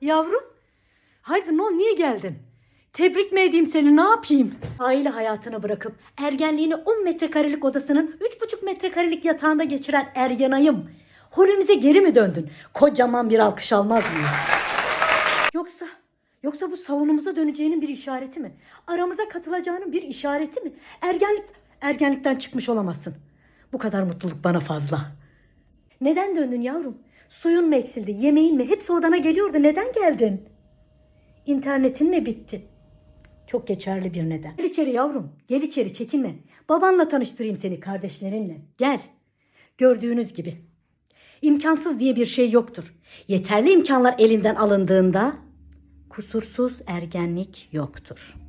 Yavrum. Haydi ne oldu, niye geldin? Tebrik mi edeyim seni ne yapayım? Aile hayatını bırakıp ergenliğini 10 metrekarelik odasının 3,5 metrekarelik yatağında geçiren ergenayım. Holümüze geri mi döndün? Kocaman bir alkış almaz mıyız? Yoksa, yoksa bu salonumuza döneceğinin bir işareti mi? Aramıza katılacağının bir işareti mi? Ergenlik, ergenlikten çıkmış olamazsın. Bu kadar mutluluk bana fazla. Neden döndün yavrum? Suyun mu eksildi, yemeğin mi? Hepsi odana geliyordu. Neden geldin? İnternetin mi bitti? Çok geçerli bir neden. Gel içeri yavrum. Gel içeri çekinme. Babanla tanıştırayım seni kardeşlerinle. Gel. Gördüğünüz gibi. İmkansız diye bir şey yoktur. Yeterli imkanlar elinden alındığında kusursuz ergenlik yoktur.